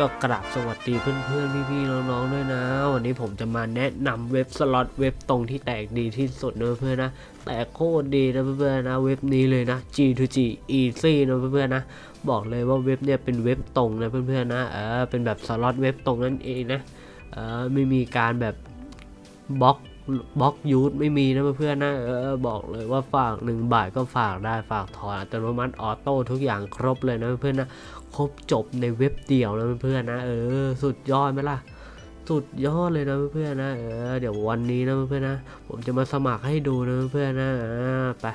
ก็กราบสวัสดีเพื่อนๆพี่ๆน้องๆด้วยนะ วันนี้ผมจะมาแนะนำเว็บสล็อตเว็บตรงที่แตกดีที่สุดนะเพื่อนนะแตกโคตรดีนะเพื่อนๆนะเว็บนี้เลยนะ G2G Easy นะเพื่อนๆนะบอกเลยว่าเว็บเนี่ยเป็นเว็บตรงนะเพื่อนๆนะเออเป็นแบบสล็อตเว็บตรงนั่นเองนะเออไม่มีการแบบบล็อกบล็อกยูทไม่มีนะเพื่อนๆนะเออบอกเลยว่าฝากหนึ่งบาทก็ฝากได้ฝากถอนอัตโนมัติออโต้ทุกอย่างครบเลยนะเพื่อนๆนะ ครบจบในเว็บเดียวนะเพื่อนๆนะเออ สุดยอดไหมล่ะ สุดยอดเลยนะเพื่อนๆนะเออเดี๋ยววันนี้นะเพื่อนๆนะผมจะมาสมัครให้ดูนะเพื่อนๆนะอ่าไป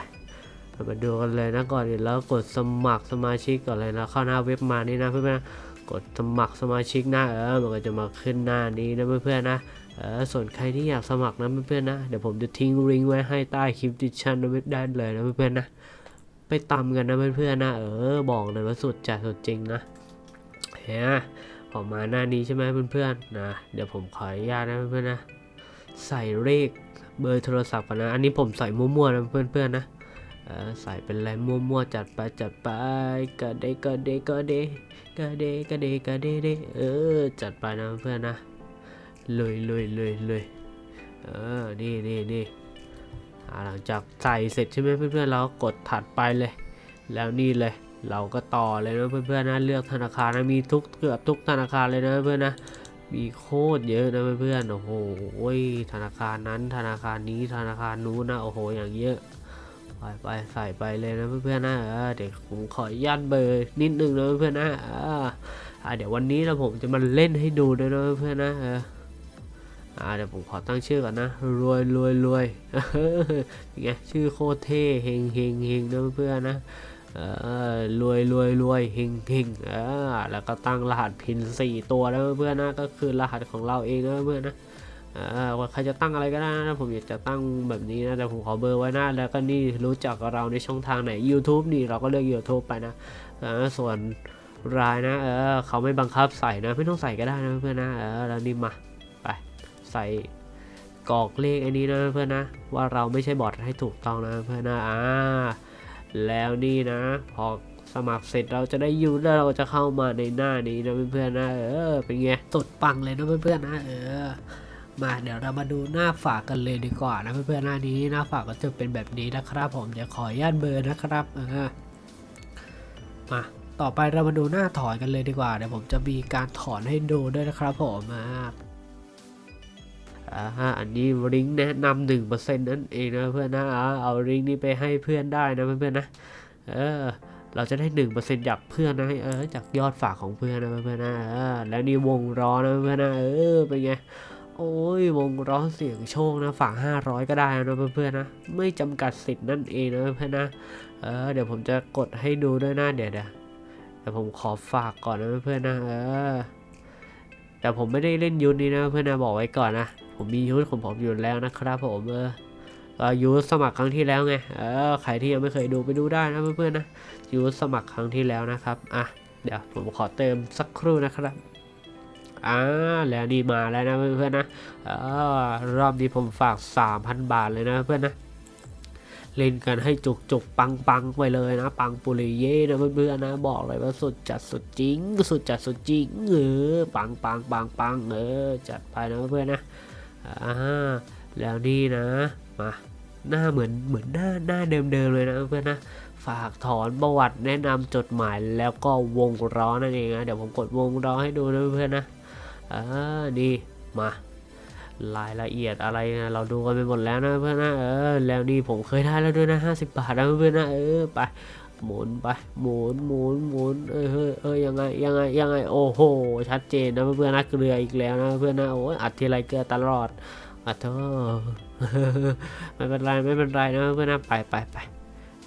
มาดูกันเลยนะก่อนอื่นแล้วกดสมัครสมาชิกก่อนเลยนะเข้าหน้าเว็บมานี่นะเพื่อนๆนะกดสมัครสมาชิกนะเออมันก็จะมาขึ้นหน้านี้นะเพื่อนๆนะเออส่วนใครที่อยากสมัครนะเพื่อนๆนะเดี๋ยวผมจะทิ้งลิงก์ไว้ให้ใต้คลิปดิชันนะได้เลยนะเพื่อนๆนะ ไปตามกันนะเพื่อนๆนะเออบอกเลยว่าสุดจัดสุดจริงนะเฮ้ยออกมาหน้านี้ใช่ไหมเพื่อนๆนะเดี๋ยวผมขออนุญาตนะเพื่อนๆนะใส่เลขเบอร์โทรศัพท์กันนะอันนี้ผมใส่มั่วๆนะเพื่อนๆนะเออใส่เป็นอะไรมั่วๆจัดไปจัดไปกระเดกระเดกระเดกระเดกระเดกระเดเดเออจัดไปนะเพื่อนๆนะเลยเลยเลยเลยเออนี่นี่นี่ หลังจากใส่เสร็จใช่ไหมเพื่อนๆเราก็กดถัดไปเลย แล้วนี่เลยเราก็ต่อเลยนะเพื่อนๆนะเลือกธนาคารนะมีทุกเกือบทุกธนาคารเลยนะเพื่อนๆนะมีโคตรเยอะนะเพื่อนๆโอ้โหธนาคารนั้นธนาคารนี้ธนาคารนู้นนะโอ้โหอย่างเยอะไปไปใส่ไปเลยนะเพื่อนๆนะเดี๋ยวผมขออนุญาตเบอร์นิดนึงนะเพื่อนๆนะเดี๋ยววันนี้เราผมจะมาเล่นให้ดูด้วยนะเพื่อนๆนะ อ่าเดี๋ยวผมขอตั้งชื่อก่อนนะ รวยรวยรวยยังไงชื่อโคตรเท่เฮงเฮงเฮงนะเพื่อนนะรวยรวยรวยเฮงเฮงเออแล้วก็ตั้งรหัสพินสี่ตัวนะเพื่อนนะก็คือรหัสของเราเองนะเพื่อนนะออว่าใครจะตั้งอะไรก็ได้นะผมอยากจะตั้งแบบนี้นะแต่ผมขอเบอร์ไว้นะแล้วก็นี่รู้จักเราในช่องทางไหน YouTube นี่เราก็เลือก YouTube ไปนะส่วนรายนะเออเขาไม่บังคับใส่นะไม่ต้องใส่ก็ได้นะเพื่อนนะเออแล้วนี่มา ใส่กรอกเลขอันนี้นะเพื่อนนะ ว่าเราไม่ใช่บอทให้ถูกต้องนะเพื่อนนะอ่าแล้วนี่นะ พอสมัครเสร็จเราจะได้ยูแล้วเราจะเข้ามาในหน้านี้นะเพื่อนๆนะเออเป็นไงสุดปังเลยนะเพื่อนๆนะเออมาเดี๋ยวเรามาดูหน้าฝากกันเลยดีกว่านะเพื่อนๆหน้านี้หน้าฝากก็จะเป็นแบบนี้นะครับ ผมจะขออนุญาตเบอร์นะครับเออมาต่อไปเรามาดูหน้าถอนกันเลยดีกว่าเดี๋ยวผมจะมีการถอนให้ดูด้วยนะครับผมอ่า อ่าฮะอันนี้ลิงแนะนำหนึ่งเปอร์เซ็นต์นั่นเองนะเพื่อนนะเอาลิงนี้ไปให้เพื่อนได้นะเพื่อนๆนะเออเราจะได้หนึ่งเปอร์เซ็นต์จากเพื่อนนะเออจากยอดฝากของเพื่อนนะเพื่อนนะเออแล้วนี่วงล้อนะเพื่อนนะเออเป็นไงโอ้ยวงล้อนเสียงโชคนะฝากห้าร้อยก็ได้นะเพื่อนๆนะไม่จำกัดสิทธิ์นั่นเองนะเพื่อนๆนะเออเดี๋ยวผมจะกดให้ดูด้วยนะเดี๋ยวเดี๋ยวเดี๋ยวผมขอฝากก่อนนะเพื่อนๆนะเออแต่ผมไม่ได้เล่นยูทนี้นะเพื่อนนะบอกไว้ก่อนนะ ผมมียูทของผมอยู่แล้วนะครับผมเออยูทสมัครครั้งที่แล้วไง เออ ใครที่ยังไม่เคยดูไปดูได้นะเพื่อนๆนะยูทสมัครครั้งที่แล้วนะครับ อะ เดี๋ยวผมขอเติมสักครู่นะครับ อ่า แล้วนี่มาแล้วนะเพื่อนๆนะ เออ รอบนี้ผมฝาก 3,000 บาทเลยนะเพื่อนนะ เล่นกันให้จุกจุกปังปังไปเลยนะ ปังปุริเย่นะเพื่อนๆนะ บอกเลยว่าสุดจัดสุดจริง สุดจัดสุดจริง เออ ปังปังปังปังเออ จัดไปนะเพื่อนๆนะ อ่าแล้วนี่นะมาหน้าเหมือนเหมือนหน้าหน้าเดิมๆเลยนะเพื่อนนะฝากถอนประวัติแนะนำจดหมายแล้วก็วงล้อนั่นเองนะเดี๋ยวผมกดวงล้อให้ดูนะเพื่อนนะอ่านี่มารายละเอียดอะไรนะเราดูกันไปหมดแล้วนะเพื่อนนะเออแล้วนี่ผมเคยได้แล้วด้วยนะห้าสิบบาทนะเพื่อนนะเออไป หมุนไปหมุนหมุนหมุนเอ้ยเฮ้ยเอ้ยยังไงยังไงยังไงโอ้โหชัดเจนนะเพื่อนนะเกลืออีกแล้วนะเพื่อนนะโอ้ยอัดทีไรเกลือตลอดอัดเถอะไม่เป็นไรไม่เป็นไรนะเพื่อนนะไปไปไป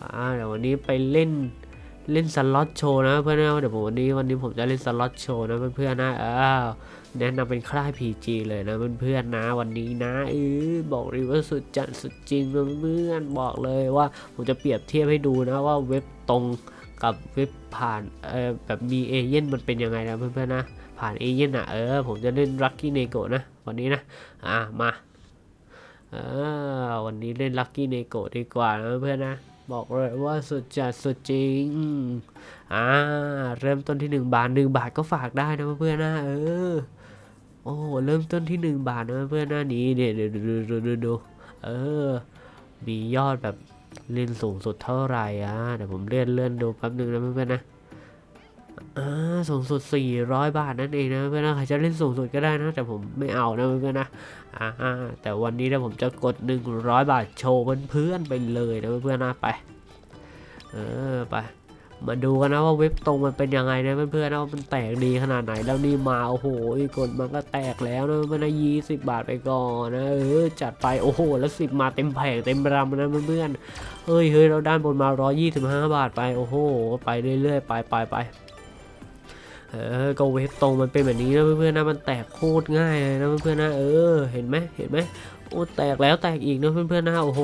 อ่าเดี๋ยววันนี้ไปเล่น เล่นสล็อตโชว์นะเพื่อนนะเดี๋ยวผมวันนี้วันนี้ผมจะเล่นสล็อตโชว์นะเพื่อนๆนะอ้าวแนะนำเป็นค่าย PG เลยนะเพื่อนๆนะวันนี้นะเออบอกเลยว่าสุดจัดสุดจริงเพื่อนบอกเลยว่าผมจะเปรียบเทียบให้ดูนะว่าเว็บตรงกับเว็บผ่านเออแบบมีเอเย่นมันเป็นยังไงนะเพื่อนๆนะผ่านเอเย่นอะเออผมจะเล่น Lucky n e g o นะวันนี้นะอะมาเออวันนี้เล่น Lucky n e g o ดีกว่านะเพื่อนนะ บอกเลยว่าสุดจัดสุดจริง อ่า เริ่มต้นที่หนึ่งบาทหนึ่งบาทก็ฝากได้นะเพื่อนนะเออ โอ้เริ่มต้นที่หนึ่งบาทนะเพื่อนหน้านี้เนี่ยดูดูดูดูดูเออ มียอดแบบเล่นสูงสุดเท่าไหร่อะเดี๋ยวผมเลื่อนเลื่อนดูแป๊บนึงนะเพื่อนๆนะ อ่าสูงสุด 400 บาทนั่นเองนะเพื่อนนะใครจะเล่นสูงสุดก็ได้นะ แต่ผมไม่เอานะเพื่อนนะอ่าอ่าแต่วันนี้นะผมจะกด 100 บาทโชว์เพื่อนๆไปเลยนะเพื่อนๆนะไปเออไปมาดูกันนะว่าเว็บตรงมันเป็นยังไงนะเพื่อนๆนะว่ามันแตกดีขนาดไหนแล้วนี่มาโอ้โหกดมันก็แตกแล้วนะมันนะยี่สิบบาทไปก่อนนะเออจัดไปโอ้โหแล้วสิบมาเต็มแผงเต็มรำนะเพื่อนๆเฮ้ยเฮ้ยเราด้านบนมาร้อยยี่สิบห้าบาทไปโอ้โหไปเรื่อยๆไปไปไป เออก็เว็บตรงมันเป็นแบบนี้นะเพื่อนๆนะมันแตกโคตรง่ายเลยนะเพื่อนๆนะเออเห็นไหมเห็นไหมโอ้แตกแล้วแตกอีกนะเพื่อนๆนะโอ้โห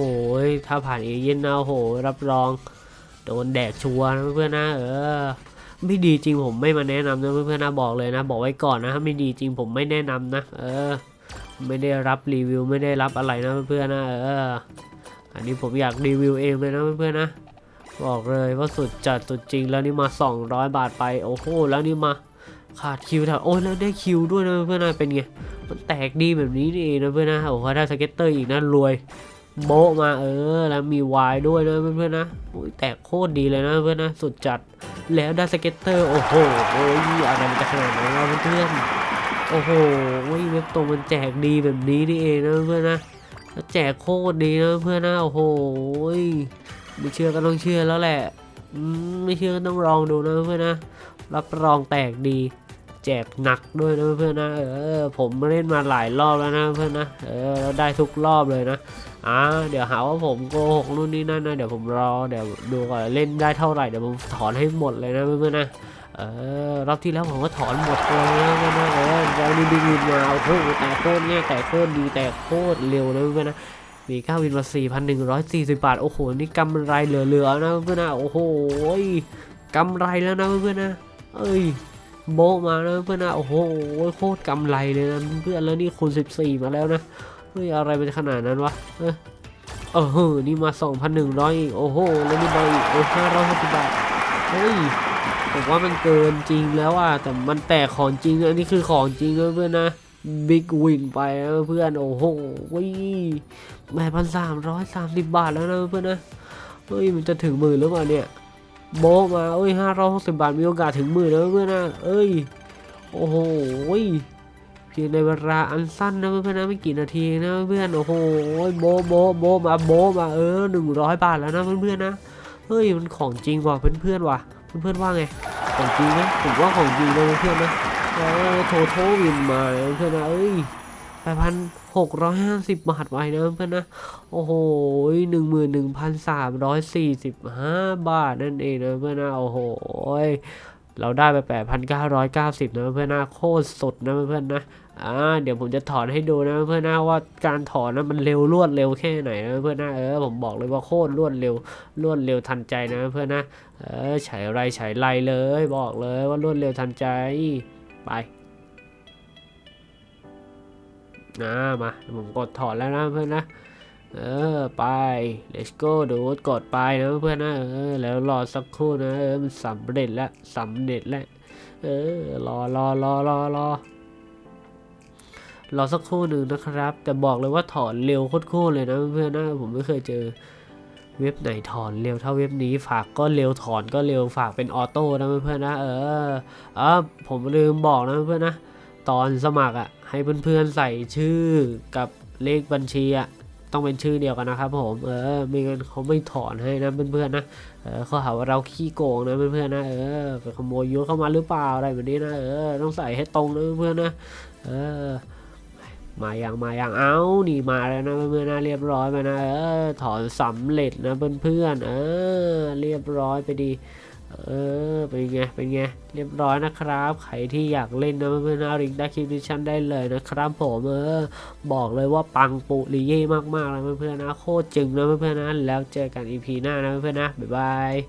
ถ้าผ่านเอเย่นนะโอ้โหรับรองโดนแดกชัวนะเพื่อนๆนะเออไม่ดีจริงผมไม่มาแนะนำนะเพื่อนๆนะบอกเลยนะ บอกไว้ก่อนนะถ้าไม่ดีจริงผมไม่แนะนำนะเออ ไม่ได้รับรีวิวไม่ได้รับอะไรนะเพื่อนๆนะเอออันนี้ผมอยากรีวิวเองเลยนะเพื่อนๆนะ บอกเลยว่าสุดจัดสุดจริงแล้วนี่มา 200 บาทไปโอ้โหแล้วนี่มาขาดคิวแถวโอ้ยแล้วได้คิวด้วยนะเพื่อนๆนะเป็นไงมันแตกดีแบบนี้นี่เองนะเพื่อนนะโอ้โหถ้าสเก็ตเตอร์อีกนะรวยโบมาเออ แล้วมีวายด้วยนะเพื่อนๆนะโอ้ยแตกโคตรดีเลยนะเพื่อนนะสุดจัดแล้วได้สเก็ตเตอร์โอ้โหโอ้ยอะไรมันจะขนาดนั้นะเพื่อนโอ้โหเว้ยเว็บตรงมันแจกดีแบบนี้นี่เองนะเพื่อนนะแล้วแจกโคตรดีนะเพื่อนนะโอ้โห ไม่เชื่อก็ต้องเชื่อแล้วแหละไม่เชื่อก็ต้องลองดูนะเพื่อนนะ รับรองแตกดี แจกหนักด้วยนะเพื่อนนะ เออ ผมเล่นมาหลายรอบแล้วนะเพื่อนนะ เออแล้วได้ทุกรอบเลยนะอ่าเดี๋ยวหาว่าผมโกหกนู่นนี่นั่นนะ เดี๋ยวผมรอ เดี๋ยวดูก่อนเล่นได้เท่าไหร่ เดี๋ยวผมถอนให้หมดเลยนะเพื่อนๆนะ เออ รอบที่แล้วผมก็ถอนหมดเลยนะเพื่อนๆนะเออแล้วนี่ดึงวินมาโอ้โหแต่โคตรง่ายแต่โคตรดีแต่โคตรเร็วนะเพื่อนๆนะ มีค่าวินมา 4,140 บาท โอ้โห นี่กำไรเหลือๆนะเพื่อนนะ โอ้โหกำไรแล้วนะเพื่อนนะ เอ้ย โบมานะเพื่อนนะ โอ้โห โคตรกำไรเลยนะเพื่อน แล้วนี่คูณ 14 มาแล้วนะ เฮ้ย อะไรเป็นขนาดนั้นวะเออเออเฮ้นี่มา 2,100อีก โอ้โห แล้วนี่มาอีกโอ้ห้าร้อยหกสิบบาท เฮ้ยผมว่ามันเกินจริงแล้วอะแต่มันแตกของจริงอันนี้คือของจริงนะเพื่อนนะ บิ๊กวินไปนะเพื่อนโอ้โหวิแปดพันสามร้อยสามสิบบาทแล้วนะเพื่อนนะเฮ้ยมันจะถึงหมื่นหรือเปล่าเนี่ย โบมาเอ้ยห้าร้อยหกสิบบาทมีโอกาสถึงหมื่นแล้วเพื่อนนะเอ้ยโอ้โหเพียงในเวลาอันสั้นนะเพื่อนนะไม่กี่นาทีนะเพื่อนโอ้โหโบโบโบมาโบมาเออหนึ่งร้อยบาทแล้วนะเพื่อนๆนะเฮ้ยมันของจริงว่ะเพื่อนๆว่ะเพื่อนๆว่าไงของจริงไหมผมว่าของจริงนะเพื่อนนะ เออโทโทวินมาเลยเพื่อนนะเอ้ยแปดพันหกร้อยห้าสิบบาทไว้นะเพื่อนนะ โอ้โหหนึ่งหมื่นหนึ่งพันสามร้อยสี่สิบห้าบาทนั่นเองนะเพื่อนนะ โอ้โหเราได้ไป8,990นเก้าร้อยเก้าสิบนะเพื่อนนะโคตรสดนะเพื่อนนะอ่าเดี๋ยวผมจะถอนให้ดูนะเพื่อนนะว่าการถอนนะมันเร็วรวดเร็วแค่ไหนนะเพื่อนนะเออผมบอกเลยว่าโคตรรวดเร็วรวดเร็วทันใจนะเพื่อนนะเออฉายไรฉายไรเลย บอกเลยว่ารวดเร็วทันใจ ไปนะมาผมกดถอนแล้วนะเพื่อนนะ เออไป let's go ดูดกดไปนะเพื่อนนะเออแล้วรอสักครู่นะเออมันสำเร็จแล้วสำเร็จแล้วเออรอรอรอรอรอรอสักครู่หนึ่งนะครับ แต่บอกเลยว่าถอนเร็วโคตรๆเลยนะเพื่อนนะผมไม่เคยเจอ เว็บไหนถอนเร็วเท่าเว็บนี้ฝากก็เร็วถอนก็เร็วฝากเป็นออโต้นะเพื่อนๆนะเออเออผมลืมบอกนะเพื่อนนะตอนสมัครอะให้เพื่อนๆใส่ชื่อกับเลขบัญชีอะต้องเป็นชื่อเดียวกันนะครับผมเออไม่งั้นเขาไม่ถอนให้นะเพื่อนๆนะเออเขาหาว่าเราขี้โกงนะเพื่อนๆนะเออไปขโมยยุ้เข้ามาหรือเปล่าอะไรแบบนี้นะเออต้องใส่ให้ตรงนะเพื่อนๆนะเออ มาอย่างมาอย่างเอ้านี่มาแล้วนะเพื่อนๆนะเรียบร้อยไปนะเออถอนสำเร็จนะเพื่อนๆเออเรียบร้อยไปดีเออเป็นไงเป็นไงเรียบร้อยนะครับใครที่อยากเล่นนะเพื่อนๆนะลิงก์ใต้คลิปดิชั่นได้เลยนะครับผมเออบอกเลยว่าปังปุริเย่มากๆเลยเพื่อนๆนะโคตรจึงนะเพื่อนๆนะแล้วเจอกันอีพีหน้านะเพื่อนๆนะบ๊ายบาย